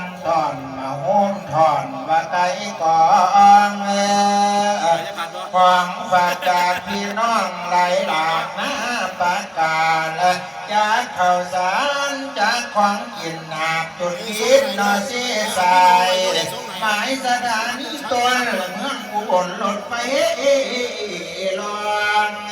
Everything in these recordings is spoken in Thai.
งตอนมาโหมถอนว่าไกกองเออของฝากจากพี่น้องไหลหลากหน้าปากกาและจากข้าวสารจากของกินหนักจุดคิดนอซีสายหมายสถานีตัวเมืองอุบลรถไฟลอง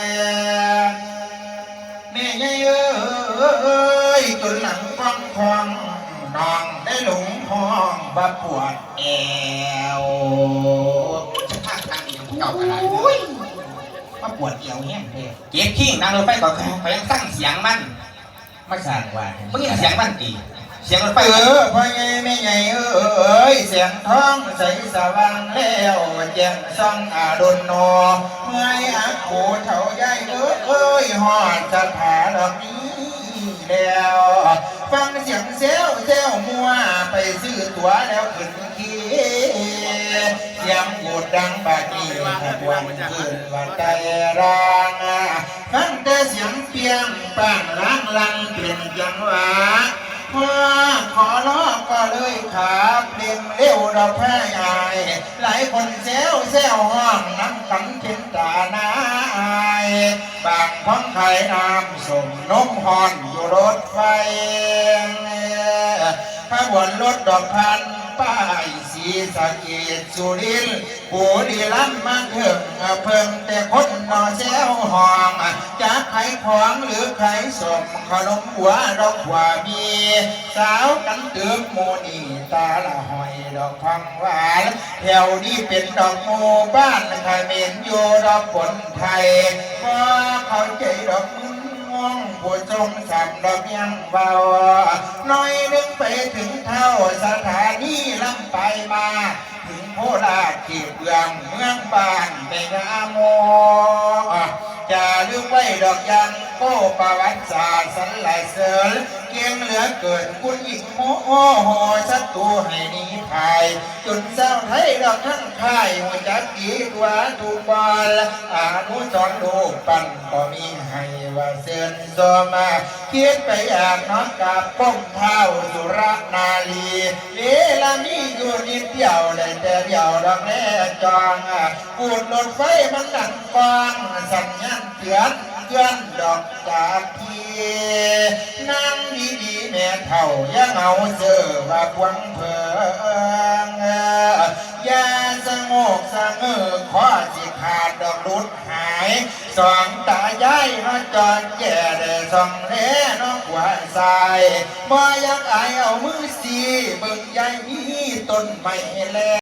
บาปวดแอวข้างทางอีกเก่าอะไรอุ้ยมาปวดเอวเนี่ยเพ่เกียร์ขี้นางรถไฟก่อนเขายังตั้งเสียงมันมาสั่งว่าเมื่อกี้เสียงมันตีเสียงรถไฟเออพ่อใหญ่แม่ใหญ่เอ้ยเสียงท้องใสสว่างแล้วแจ้งซ่องอาดนโนเมื่อยอักโขเท่าใหญ่เอ้ยหอดสถาดอกนี้แล้วฟัง เสียงเซลเซลมัวไปซื้อตั๋วแล้วขึ้นขี่เสียงบูดดังบาดนีขบวนขึ้นว่าใจร้างฟังแต่เสียงเปียงป้างล้างลังเปลี่ยนจังหวะพอขอร้องก็เลยขาเพลงเร็วดอกแพ้ยายหลายคนเซลเซลห้องน้ำกันเข็นตาหนาอา บางพ้องไข่น้ำส่งนมหอนอยู่รถไฟขบวนรถดอกพันป้ายสีสะเกดสุรินปูดีลันมาเถิงเพิ่งแต่คนนอแซวห้องจะไขของหรือไขสมขนมหัวดอกหัวมี สาวกันเติมโมนีตาละหอยดอกพังหวานแถวนี้เป็นดอกโมบ้านขมิ้นอยู่ดอกผลไทยว่าเข้าใจดอกมึงง่วงผู้ชมสามดอกยังเบาน้อยนึงไปถึงเท่าสถานีลำไปมา ถึงโพราชเขตเมืองเมืองบ้านไปงาโม ไว้ดอกยัง โก้ประวัติศาสตร์สันหลายเสริญเกียงเหลือเกินคุณหญิงโมโหศัตรูให้หนีภายจนเศร้าไทยดอกทั้งค่ายหัวจักกีตัวถูกบอลอานุสรณ์ลูปันก็มีให้ว่าเสื่อนโซมาคิดไปอยากน้องกับป้มเท้าสุรนาลีเวลานี้อยู่นิดเดียวได้แต่เดียวดอกแน่จองกูดรถไฟมันดังฟังสัญญาณเตือน เตือนดอกจากทีนั่งดีๆแม่เท่ายังเอาเจอว่าพวงเพลิงอย่าสงบสงบข้อสิขาดดอกรุดหายสองตายายมาจอดแก่ได้สองแน่น้องหัวใสบ่อยากอายเอามือสีเบิ่งยายมีต้นไม้แล